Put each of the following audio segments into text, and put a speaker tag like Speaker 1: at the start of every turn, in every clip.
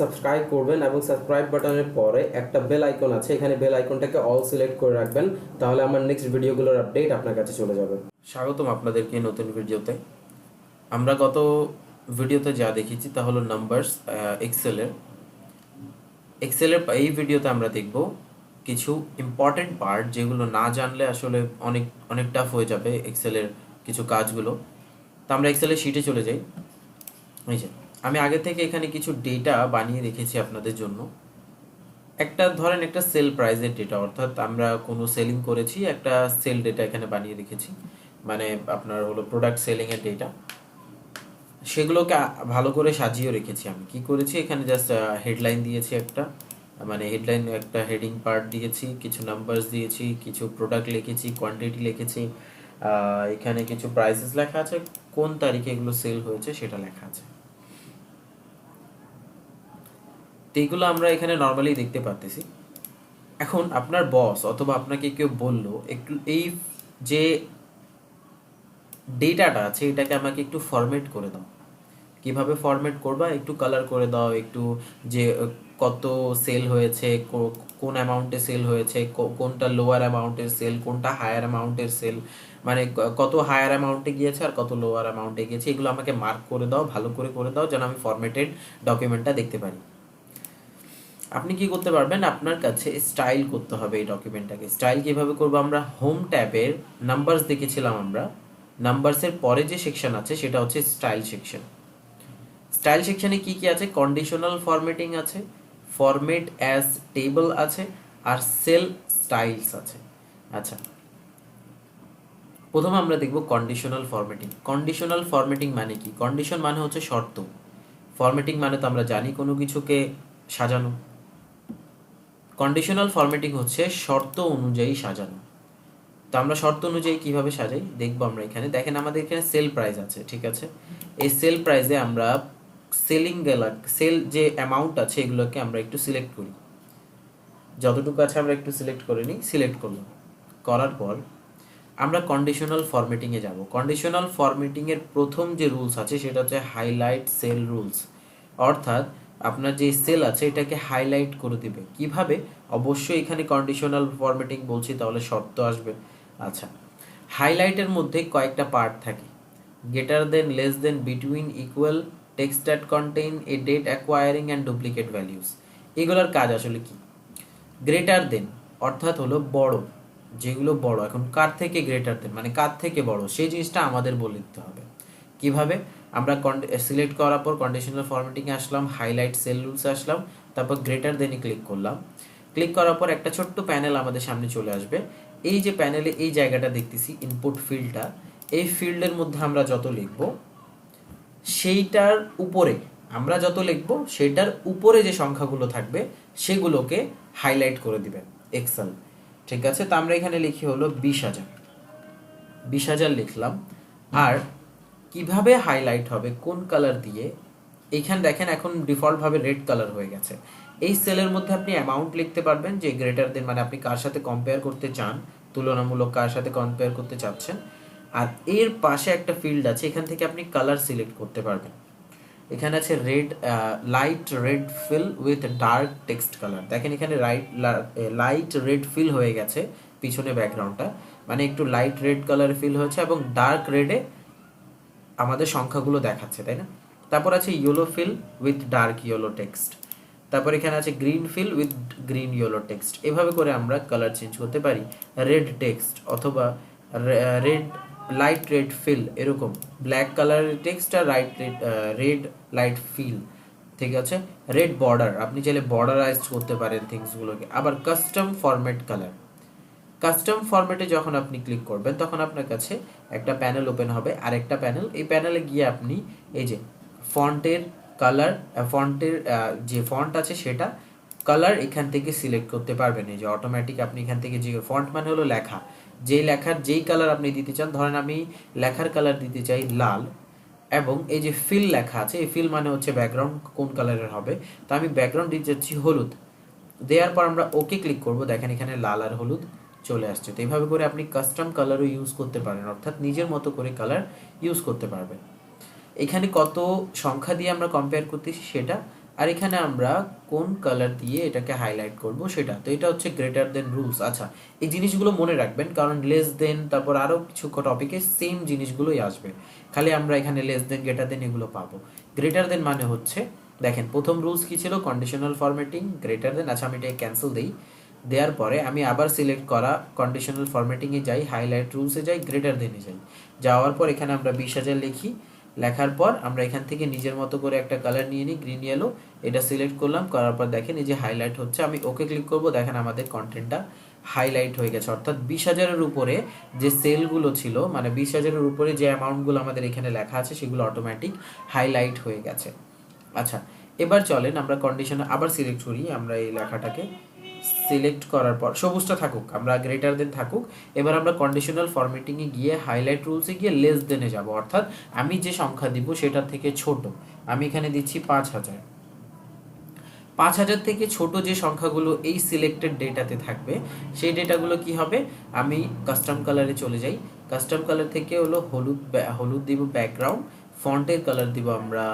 Speaker 1: Subscribe করবেন এবং subscribe বাটনের পরে একটা বেল আইকন আছে, এখানে বেল আইকনটাকে অল সিলেক্ট করে রাখবেন, তাহলে আমার নেক্সট ভিডিওগুলোর আপডেট আপনার কাছে চলে যাবে।
Speaker 2: স্বাগতম আপনাদেরকে নতুন ভিডিওতে আমরা গত ভিডিওতে যা দেখেছি তা হলো নাম্বারস এক্সেলের এক্সেলের এই ভিডিওতে আমরা দেখব কিছু ইম্পর্টেন্ট পার্ট যেগুলো না জানলে আসলে অনেক অনেক টাফ হয়ে যাবে এক্সেলের কিছু কাজগুলো। তো আমরা এক্সেলের শিটে চলে যাই। এই যে। আমি আগে থেকে এখানে কিছু ডেটা বানিয়ে রেখেছি আপনাদের জন্য। একটা ধরেন একটা সেল প্রাইজের ডেটা অর্থাৎ আমরা কোনো সেলিং করেছি, একটা সেল ডেটা এখানে বানিয়ে রেখেছি। মানে আপনার হলো প্রোডাক্ট সেলিংয়ের ডেটা সেগুলোকে ভালো করে সাজিয়ে রেখেছি আমি। কি করেছি? এখানে জাস্ট হেডলাইন দিয়েছি একটা। মানে হেডলাইন একটা হেডিং পার্ট দিয়েছি, কিছু নাম্বারস দিয়েছি, কিছু প্রোডাক্ট লিখেছি কোয়ান্টিটি লিখেছি। এখানে কিছু প্রাইসেস লেখা আছে, কোন তারিখে এগুলো সেল হয়েছে সেটা লেখা আছে। তো এইগুলো আমরা এখানে নর্মালি দেখতে পারতেছি। এখন আপনার বস অথবা আপনাকে কেউ বলল, একটু এই যে ডেটাটা আছে, এটাকে আমাকে একটু ফরম্যাট করে দাও। কীভাবে ফরম্যাট করবা? একটু কালার করে দাও, একটু যে কত সেল হয়েছে কোন অ্যামাউন্টে সেল হয়েছে কোনটা লোয়ার অ্যামাউন্টের সেল কোনটা হায়ার অ্যামাউন্টের সেল মানে কত হায়ার অ্যামাউন্টে গিয়েছে আর কত লোয়ার অ্যামাউন্টে গিয়েছে, এগুলো আমাকে মার্ক করে দাও, ভালো করে করে দাও, যেন আমি ফরম্যাটেড ডকুমেন্টটা দেখতে পারি। আপনি কি করতে পারবেন? আপনার কাছে স্টাইল করতে হবে এই ডকুমেন্টটাকে স্টাইল কীভাবে করব আমরা? হোম ট্যাবের নাম্বারস দেখেছিলাম আমরা। নাম্বারসের পরে যে সেকশন আছে, সেটা হচ্ছে স্টাইল সেকশন স্টাইল সেকশনে কি কি আছে? কন্ডিশনাল ফরম্যাটিং আছে ফরম্যাট অ্যাজ টেবল আছে, আর সেল স্টাইলস আছে। আচ্ছা। প্রথমে আমরা দেখব কন্ডিশনাল ফরম্যাটিং কন্ডিশনাল ফরম্যাটিং মানে কি? কন্ডিশন মানে হচ্ছে শর্ত। ফরম্যাটিং মানে তো আমরা জানি কোনো কিছুকে সাজানো। কন্ডিশনাল ফরম্যাটিং হচ্ছে শর্ত অনুযায়ী সাজানো। তো আমরা শর্ত অনুযায়ী কীভাবে সাজাই? দেখব আমরা এখানে। দেখেন আমাদের এখানে সেল প্রাইস আছে, ঠিক আছে? এই সেল প্রাইসে আমরা সেলিং গেলা সেল যে অ্যামাউন্ট আছে এগুলোকে আমরা একটু সিলেক্ট করি। যতটুকু আছে আমরা একটু সিলেক্ট করে নিই সিলেক্ট করলাম। করার পর আমরা কন্ডিশনাল ফরম্যাটিংয়ে যাব। কন্ডিশনাল ফরম্যাটিংয়ের প্রথম যে রুলস আছে সেটা হচ্ছে হাইলাইট সেল রুলস অর্থাৎ আপনার যে সেল আছে, এটাকে হাইলাইট করে দিবে। কীভাবে? অবশ্যই এখানে কন্ডিশনাল ফরম্যাটিং বলছি, তাহলে শর্ত আসবে। আচ্ছা হাইলাইটের মধ্যে কয়েকটা পার্ট থাকে। Greater than less than between equal text that contain a date occurring and duplicate values এগুলোর কাজ আসলে কি? গ্রেটার দেন অর্থাৎ হলো বড়, যেগুলো বড়। এখন কার থেকে গ্রেটার দেন মানে কার থেকে বড়? সেই জিনিসটা আমাদের বলে দিতে হবে। কীভাবে? আমরা সিলেক্ট করার পর কন্ডিশনাল ফরম্যাটিংয়ে আসলাম হাইলাইট সেল রুলসে আসলাম, তারপর গ্রেটার দেনে ক্লিক করলাম। ক্লিক করার পর একটা ছোট্ট প্যানেল আমাদের সামনে চলে আসবে। এই যে প্যানেলে এই জায়গাটা দেখতেছি ইনপুট ফিল্ডটা এই ফিল্ডের মধ্যে আমরা যত লিখব, সেইটার উপরে, আমরা যত লিখব সেটার উপরে যে সংখ্যাগুলো থাকবে, সেগুলোকে হাইলাইট করে দিবেন এক্সেল ঠিক আছে? তো আমরা এখানে লিখি হলো বিশ হাজার। বিশ হাজার লিখলাম। আর কীভাবে হাইলাইট হবে, কোন কালার দিয়ে এইখানে দেখেন এখন ডিফল্টভাবে রেড কালার হয়ে গেছে। এই সেলের মধ্যে আপনি অ্যামাউন্ট লিখতে পারবেন যে গ্রেটার দেন মানে আপনি কার সাথে কম্পেয়ার করতে চান, তুলনামূলক কার সাথে কম্পেয়ার করতে চাচ্ছেন। আর এর পাশে একটা ফিল্ড আছে, এখান থেকে আপনি কালার সিলেক্ট করতে পারবেন। এখানে আছে red light red fill with dark text colour দেখেন এখানে রাইট লাইট রেড ফিল হয়ে গেছে, পিছনে ব্যাকগ্রাউন্ডটা মানে একটু লাইট রেড কালার ফিল হয়েছে এবং ডার্ক রেডে আমাদের সংখ্যাগুলো দেখাচ্ছে, তাই না? তারপর আছে yellow fill with dark yellow text তারপর এখানে আছে green fill with green yellow text এভাবে করে আমরা কালার চেঞ্জ করতে পারি। রেড টেক্সট অথবা রেড লাইট রেড ফিল এরকম। ব্ল্যাক কালারের টেক্সট আর right red red light fill ঠিক আছে? রেড বর্ডার আপনি চাইলে বর্ডারাইজ করতে পারেন থিংসগুলোকে আবার কাস্টম ফরম্যাট কালার কাস্টম ফরম্যাটে যখন আপনি ক্লিক করবেন, তখন আপনার কাছে একটা প্যানেল ওপেন হবে। আর একটা প্যানেল এই প্যানেলে গিয়ে আপনি এই যে ফন্টের কালার ফন্টের যে ফন্ট আছে সেটা কালার এখান থেকে সিলেক্ট করতে পারবেন। এই যে অটোমেটিক আপনি এখান থেকে যে ফন্ট মানে হলো লেখা। যেই লেখার, যেই কালার আপনি দিতে চান, ধরেন আমি লেখার কালার দিতে চাই লাল এবং এই যে ফিল লেখা আছে, এই ফিল মানে হচ্ছে ব্যাকগ্রাউন্ড কোন কালারের হবে। তো আমি ব্যাকগ্রাউন্ড দিতে চাচ্ছি হলুদ। দেওয়ার পর আমরা ওকে ক্লিক করব। দেখেন এখানে লাল আর হলুদ। চলে আসছে। তো এইভাবে করে আপনি কাস্টম কালারও ইউজ করতে পারেন, অর্থাৎ নিজের মতো করে কালার ইউজ করতে পারবেন। এখানে কত সংখ্যা দিয়ে আমরা কম্পেয়ার করতেছি সেটা, আর এখানে আমরা কোন কালার দিয়ে এটাকে হাইলাইট করব সেটা। তো এটা হচ্ছে গ্রেটার দেন রুলস আচ্ছা এই জিনিসগুলো মনে রাখবেন, কারণ লেস দেন তারপর আরও কিছু টপিকে সেম জিনিসগুলোই আসবে। খালি আমরা এখানে লেস দেন গ্রেটার দেন এগুলো পাবো। গ্রেটার দেন মানে হচ্ছে, দেখেন, প্রথম রুলস কি ছিল? কন্ডিশনাল ফরম্যাটিং গ্রেটার দেন আচ্ছা আমি এটাকে ক্যান্সেল দিই। দেওয়ার পরে আমি আবার সিলেক্ট করা কন্ডিশনাল ফরম্যাটিংয়ে যাই হাইলাইট রুলসে যাই গ্রেটার দেনে যাই। যাওয়ার পর এখানে আমরা বিশ হাজার লিখি। লেখার পর আমরা এখান থেকে নিজের মতো করে একটা কালার নিয়ে নিই গ্রিন ইয়েলো এটা সিলেক্ট করলাম, করার পর দেখেন এই যে হাইলাইট হচ্ছে, আমি ওকে ক্লিক করব, দেখেন আমাদের কন্টেন্টটা হাইলাইট হয়ে গেছে। অর্থাৎ বিশ হাজারের উপরে যে সেলগুলো ছিল মানে বিশ হাজারের উপরে যে অ্যামাউন্টগুলো আমাদের এখানে লেখা আছে, সেগুলো অটোমেটিক হাইলাইট হয়ে গেছে। আচ্ছা এবার চলেন আমরা কন্ডিশনে আবার সিলেক্ট করি, আমরা এই লেখাটাকে সিলেক্ট করার পর, সবুজটা থাকুক, আমরা গ্রেটার দেন থাকুক, এবার আমরা কন্ডিশনাল ফরম্যাটিংয়ে গিয়ে হাইলাইট রুলসে গিয়ে লেস দেনে যাব। অর্থাৎ আমি যে সংখ্যা দিব সেটা থেকে ছোট, আমি এখানে দিচ্ছি পাঁচ হাজার। পাঁচ হাজার থেকে ছোট যে সংখ্যাগুলো এই সিলেক্টেড ডেটাতে থাকবে, সেই ডেটাগুলো কি হবে? আমি কাস্টম কালারে চলে যাই। কাস্টম কালার থেকে হলো হলুদ হলুদ দিব ব্যাকগ্রাউন্ড ফন্টের কালার দিব আমরা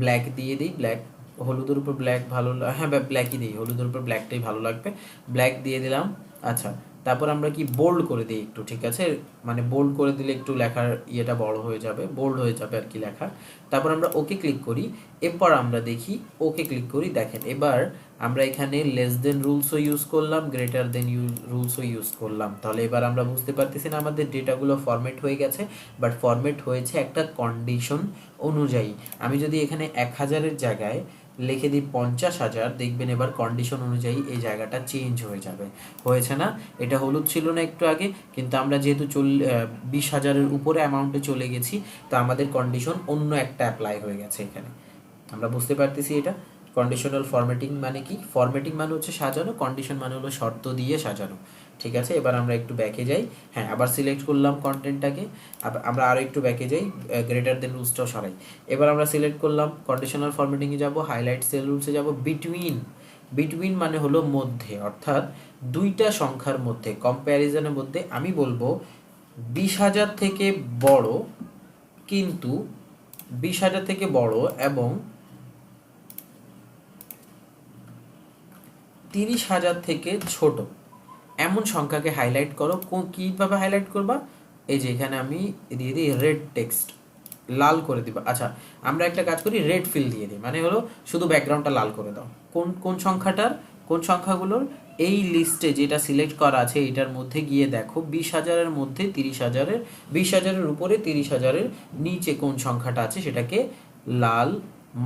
Speaker 2: ব্ল্যাক দিয়ে দিই ব্ল্যাক হলুদের উপর ব্ল্যাক ভালো হ্যাঁ ব্ল্যাকই দিই, হলুদের উপর ব্ল্যাকটাই ভালো লাগবে। ব্ল্যাক দিয়ে দিলাম আচ্ছা তারপর আমরা কি বোল্ড করে দিই একটু, ঠিক আছে? মানে বোল্ড করে দিলে একটু লেখার ইয়েটা বড় হয়ে যাবে বোল্ড হয়ে যাবে আর কি লেখা। তারপর আমরা ওকে ক্লিক করি, এরপর আমরা দেখি ওকে ক্লিক করি, দেখেন, এবার আমরা এখানে লেস দেন রুলসও ইউজ করলাম গ্রেটার দেন রুলসও ইউজ করলাম। তাহলে এবার আমরা বুঝতে পারতেছি না আমাদের ডেটাগুলো ফরম্যাট হয়ে গেছে বাট ফরম্যাট হয়েছে একটা কন্ডিশন অনুযায়ী। আমি যদি এখানে এক হাজারের জায়গায় লিখে দিই পঞ্চাশ হাজার, দেখবেন এবার কন্ডিশন অনুযায়ী এই জায়গাটা চেঞ্জ হয়ে যাবে। হয়েছে না? এটা হলুদ ছিল না একটু আগে, কিন্তু আমরা যেহেতু চল বিশ হাজারের উপরে অ্যামাউন্টে চলে গেছি, তো আমাদের কন্ডিশন অন্য একটা অ্যাপ্লাই হয়ে গেছে এখানে। আমরা বুঝতে পারতেছি এটা? কন্ডিশনাল ফরম্যাটিং মানে কি? ফরম্যাটিং মানে হচ্ছে সাজানো কন্ডিশন মানে হলো শর্ত দিয়ে সাজানো। ঠিক আছে? এবার আমরা একটু ব্যাকে যাই। হ্যাঁ আবার সিলেক্ট করলাম কন্টেন্টটাকে আমরা আরও একটু ব্যাকে যাই। গ্রেটার দেন রুলসটাও সরাই। এবার আমরা সিলেক্ট করলাম কন্ডিশনাল ফরম্যাটিংয়ে যাব হাইলাইট সেল রুলসে যাব বিটুইন বিটুইন মানে হলো মধ্যে, অর্থাৎ দুইটা সংখ্যার মধ্যে কম্প্যারিজনের মধ্যে। আমি বলব, বিশ হাজার থেকে বড় কিন্তু বিশ হাজার থেকে বড় এবং তিরিশ হাজার থেকে ছোট। এমন সংখ্যাকে হাইলাইট করো কীভাবে হাইলাইট করবা? এই যে এখানে আমি দিয়ে দিই রেড টেক্সট লাল করে দিবা। আচ্ছা আমরা একটা কাজ করি রেড ফিল দিয়ে দিই। মানে হলো শুধু ব্যাকগ্রাউন্ডটা লাল করে দাও। কোন কোন সংখ্যাটার? কোন সংখ্যাগুলোর? এই লিস্টে যেটা সিলেক্ট করা আছে এটার মধ্যে গিয়ে দেখো, বিশ হাজারের মধ্যে তিরিশ হাজারের, বিশ হাজারের উপরে তিরিশ হাজারের নিচে কোন সংখ্যাটা আছে, সেটাকে লাল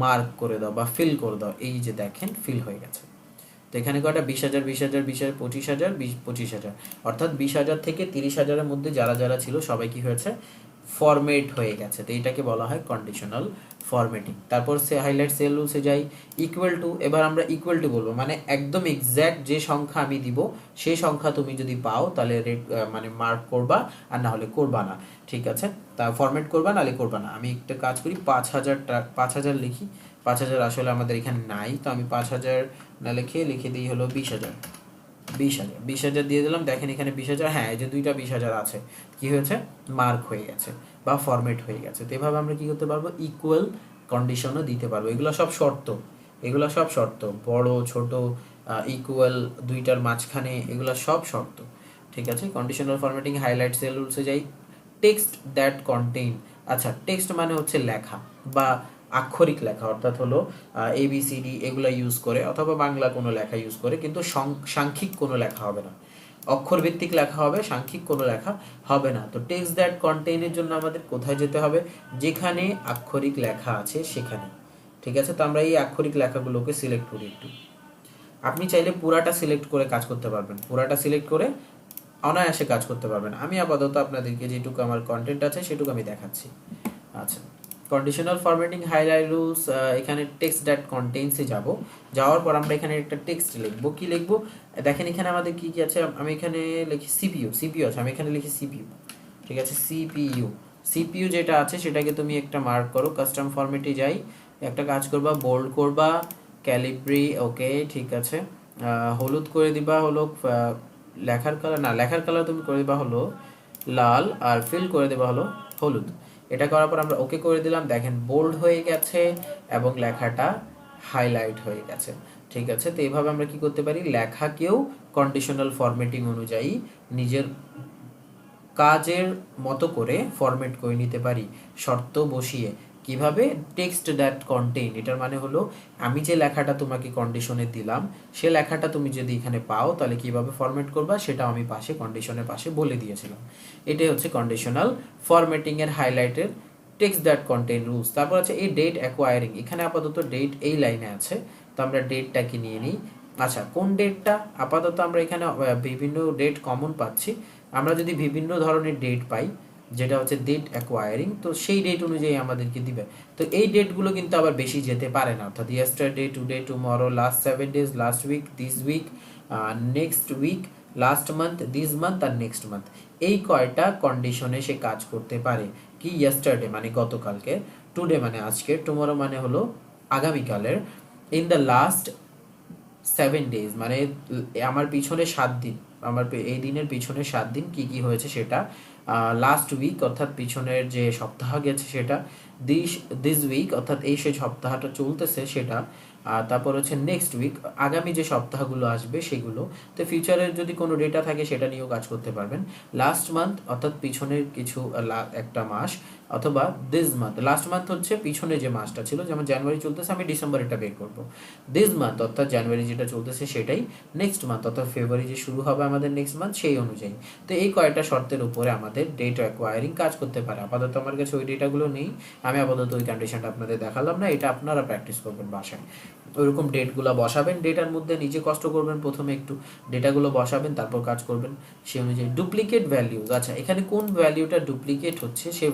Speaker 2: মার্ক করে দাও বা ফিল করে দাও। এই যে দেখেন ফিল হয়ে গেছে। তো এখানে কয়টা? বিশ হাজার বিশ হাজার বিশ হাজার, পঁচিশ হাজার, বিশ, পঁচিশ হাজার। অর্থাৎ বিশ হাজার থেকে তিরিশ হাজারের মধ্যে যারা যারা ছিল সবাই কি হয়েছে? ফরমেট হয়ে গেছে। তো এটাকে বলা হয় কন্ডিশনাল ফরম্যাটিং তারপর সে হাইলাইট সেল রুলসে যাই ইকুয়াল টু এবার আমরা ইকুয়াল টু বলব। মানে একদম এক্স্যাক্ট যে সংখ্যা আমি দিব সেই সংখ্যা তুমি যদি পাও, তাহলে রেড মানে মার্ক করবা, আর না হলে করবা না। ঠিক আছে? তা ফরম্যাট করবা, নাহলে করবা না। আমি একটা কাজ করি, পাঁচ হাজার পাঁচ হাজার লিখি। পাঁচ হাজার আসলে আমাদের এখানে নাই, তো আমি পাঁচ হাজার না লিখে লিখে দিই হলো বিশ হাজার। বিশ হাজার। বিশ হাজার দিয়ে দিলাম, দেখেন এখানে বিশ হাজার হ্যাঁ এই যে দুইটা বিশ হাজার আছে। কি হয়েছে? মার্ক হয়ে গেছে বা ফরম্যাট হয়ে গেছে। তো এভাবে আমরা কি করতে পারব? ইকুয়াল কন্ডিশনও দিতে পারব। এগুলো সব শর্ত। এগুলো সব শর্ত। বড়, ছোট ইকুয়াল দুইটার মাঝখানে এগুলো সব শর্ত। ঠিক আছে? কন্ডিশনাল ফরম্যাটিং হাইলাইট সেল রুলসে যাই। টেক্সট দ্যাট কন্টেইন আচ্ছা টেক্সট মানে হচ্ছে লেখা বা আক্ষরিক লেখা, অর্থাৎ হলো এ বি সি ডি এগুলো ইউজ করে, অথবা বাংলা কোনো লেখা ইউজ করে, কিন্তু সাংখ্যিক কোনো লেখা হবে না। অক্ষর ভিত্তিক লেখা হবে, সাংখ্যিক কোনো লেখা হবে না। তো টেক্সট দ্যাট কন্টেইনের জন্য আমাদের কোথায় যেতে হবে? যেখানে আক্ষরিক লেখা আছে, সেখানে। ঠিক আছে? তো আমরা এই আক্ষরিক লেখাগুলোকে সিলেক্ট করি একটু। আপনি চাইলে পুরাটা সিলেক্ট করে কাজ করতে পারবেন। পুরাটা সিলেক্ট করে অনায়াসে কাজ করতে পারবেন। আমি আপাতত আপনাদেরকে যেটুকু আমার কন্টেন্ট আছে, সেটুকু আমি দেখাচ্ছি। আচ্ছা। কন্ডিশনাল ফরম্যাটিং হাইলাইট রুলস এখানে টেক্সট দ্যাট কন্টেন্টসে যাব। যাওয়ার পর আমরা এখানে একটা টেক্সট লিখব। কি লিখব? দেখেন এখানে আমাদের কি কি আছে? আমি এখানে লিখি সিপিইউ সিপিইউ আছে। আমি এখানে লিখি সিপিইউ ঠিক আছে? সিপিইউ সিপিইউ যেটা আছে, সেটাকে তুমি একটা মার্ক করো। কাস্টম ফরম্যাটে যাই, একটা কাজ করবা বোল্ড করবা ক্যালিব্রি ওকে ঠিক আছে। হলুদ করে দিবা হলো লেখার কালার না, লেখার কালার তুমি করে দিবা হলো লাল আর ফিল করে দেবা হলো হলুদ। এটা করার পর আমরা ওকে করে দিলাম। দেখেন বোল্ড হয়ে গেছে এবং লেখাটা হাইলাইট হয়ে গেছে। ঠিক আছে? তো এইভাবে আমরা কি করতে পারি? লেখাকেও কন্ডিশনাল ফরম্যাটিং অনুযায়ী নিজের কাজের মতো করে ফরম্যাট করে নিতে পারি। শর্ত বসিয়ে। কীভাবে টেক্সট দ্যাট কন্টেইন এটার মানে হলো, আমি যে লেখাটা তোমাকে কন্ডিশনে দিলাম, সে লেখাটা তুমি যদি এখানে পাও, তাহলে কীভাবে ফরম্যাট করবা সেটা আমি পাশে কন্ডিশনের পাশে বলে দিয়েছিলাম। এটাই হচ্ছে কন্ডিশনাল ফরম্যাটিং এর হাইলাইটের টেক্সট দ্যাট কন্টেইন রুলস তারপর আছে এই ডেট অ্যাকোয়ারিং এখানে আপাতত ডেট এই লাইনে আছে, তো আমরা ডেটটাকে নিয়ে নিই? আচ্ছা কোন ডেটটা আপাতত আমরা এখানে বিভিন্ন ডেট কমন পাচ্ছি। আমরা যদি বিভিন্ন ধরনের ডেট পাই যেটা হচ্ছে ডেট অ্যাকোয়ারিং তো সেই ডেট অনুযায়ী আমাদেরকে দিবে। তো এই ডেটগুলো কিন্তু আবার বেশি যেতে পারে না। অর্থাৎ yesterday today tomorrow last seven days last week this week next week last month this month R next month এই কয়টা কন্ডিশনে সে কাজ করতে পারে। কি ইয়েস্টারডে মানে গতকালকে টুডে মানে আজকে টুমরো মানে হলো আগামীকালের। In the last seven days মানে আমার পিছনে সাত দিন, আমার এই দিনের পিছনে সাত দিন কি কি হয়েছে সেটা লাস্ট উইক অর্থাৎ পিছনের যে সপ্তাহ গেছে সেটা দিস দিস উইক অর্থাৎ এই সেই সপ্তাহটা চলতেছে সেটা তারপর হচ্ছে নেক্সট উইক আগামী যে সপ্তাহগুলো আসবে সেগুলো, তো ফিউচারের যদি কোনো ডেটা থাকে সেটা নিয়েও কাজ করতে পারবেন। লাস্ট মান্থ অর্থাৎ পিছনের কিছু একটা মাস অথবা দিস মান্থ লাস্ট মান্থ হচ্ছে পিছনে যে মাসটা ছিল, যেমন জানুয়ারি চলতেছে, আমি ডিসেম্বর এটা বের করব। দিস মান্থ অর্থাৎ জানুয়ারি যেটা চলতেছে সেটাই নেক্সট মান্থ অর্থাৎ ফেব্রুয়ারি যে শুরু হবে আমাদের নেক্সট মান্থ সেই অনুযায়ী। তো এই কয়েকটা শর্তের উপরে আমাদের ডেটা অ্যাকোয়ারিং কাজ করতে পারে। আপাতত আমার কাছে ওই ডেটাগুলো নেই। আমি আপাতত ওই কন্ডিশনটা আপনাদের দেখালাম না, এটা আপনারা প্র্যাকটিস করবেন বাসায়। ওইরকম ডেটগুলো বসাবেন ডেটার মধ্যে নিজে কষ্ট করবেন প্রথমে একটু। ডেটাগুলো বসাবেন, তারপর কাজ করবেন। সেই অনুযায়ী ডুপ্লিকেট ভ্যালিউজ আচ্ছা এখানে কোন ভ্যালিউটা ডুপ্লিকেট হচ্ছে, সেই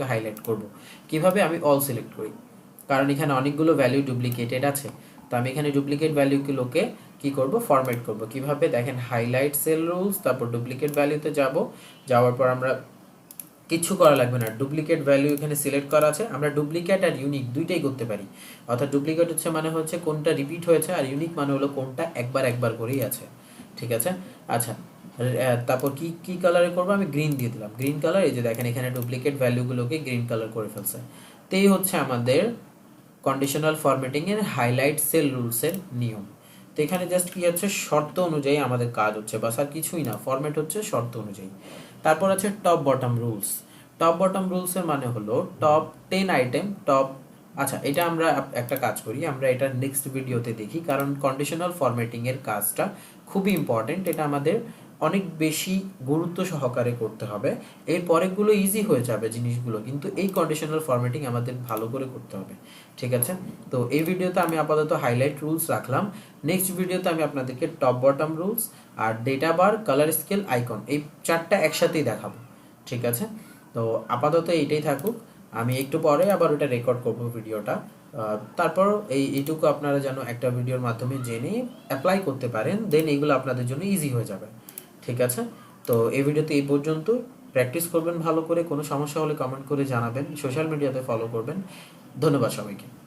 Speaker 2: ভ্যালিউগুলোকে হাইলাইট করব। কীভাবে আমি অল সিলেক্ট করি? কারণ এখানে অনেকগুলো ভ্যালু ডুপ্লিকেটেড আছে। তো আমি এখানে ডুপ্লিকেট ভ্যালুগুলোকে কি করব? ফরম্যাট করব। কীভাবে? দেখেন হাইলাইট সেল রুলস তারপর ডুপ্লিকেট ভ্যালুতে যাব। যাওয়ার পর আমরা কিচ্ছু করা লাগবে না। ডুপ্লিকেট ভ্যালু এখানে সিলেক্ট করা আছে। আমরা ডুপ্লিকেট আর ইউনিক দুইটাই করতে পারি। অর্থাৎ ডুপ্লিকেট হচ্ছে মানে হচ্ছে কোনটা রিপিট হয়েছে আর ইউনিক মানে হলো কোনটা একবার একবার করেই আছে। ঠিক আছে? আচ্ছা তারপর কি কি কালারে করব? আমি গ্রিন দিয়ে দিলাম। গ্রিন কালার এই যে দেখেন, এখানে ডুপ্লিকেট ভ্যালুগুলোকে গ্রিন কালার করে ফেলছে। তো এই হচ্ছে আমাদের কন্ডিশনাল ফরম্যাটিং এর হাইলাইট সেল রুলসের নিয়ম। তো এখানে জাস্ট কি হচ্ছে? শর্ত অনুযায়ী আমাদের কাজ হচ্ছে, বাস আর কিছুই না। ফরম্যাট হচ্ছে শর্ত অনুযায়ী। তারপর আছে top bottom rules top bottom রুলসের মানে হলো টপ টেন আইটেম টপ আচ্ছা এটা আমরা একটা কাজ করি, আমরা এটা নেক্সট ভিডিওতে দেখি, কারণ কন্ডিশনাল ফরম্যাটিং এর কাজটা খুবই ইম্পর্টেন্ট এটা আমাদের অনেক বেশি গুরুত্ব সহকারে করতে হবে। এর পরেগুলো ইজি হয়ে যাবে জিনিসগুলো, কিন্তু এই কন্ডিশনাল ফরম্যাটিং আমাদের ভালো করে করতে হবে। ঠিক আছে? তো এই ভিডিওতে আমি আপাতত হাইলাইট রুলস রাখলাম। নেক্সট ভিডিওতে আমি আপনাদেরকে টপ বটম রুলস আর data bar colour scale icon এই চারটা একসাথেই দেখাবো। ঠিক আছে? তো আপাতত এইটাই থাকুক। আমি একটু পরে আবার ওটা রেকর্ড করব ভিডিওটা তারপর এই, এইটুকু আপনারা যেন একটা ভিডিওর মাধ্যমে জেনে অ্যাপ্লাই করতে পারেন দেন এইগুলো আপনাদের জন্য ইজি হয়ে যাবে। ঠিক আছে? তো এই ভিডিওতে এই পর্যন্ত। প্র্যাকটিস করবেন ভালো করে, কোনো সমস্যা হলে কমেন্ট করে জানাবেন। সোশ্যাল মিডিয়াতে ফলো করবেন। ধন্যবাদ সবাইকে।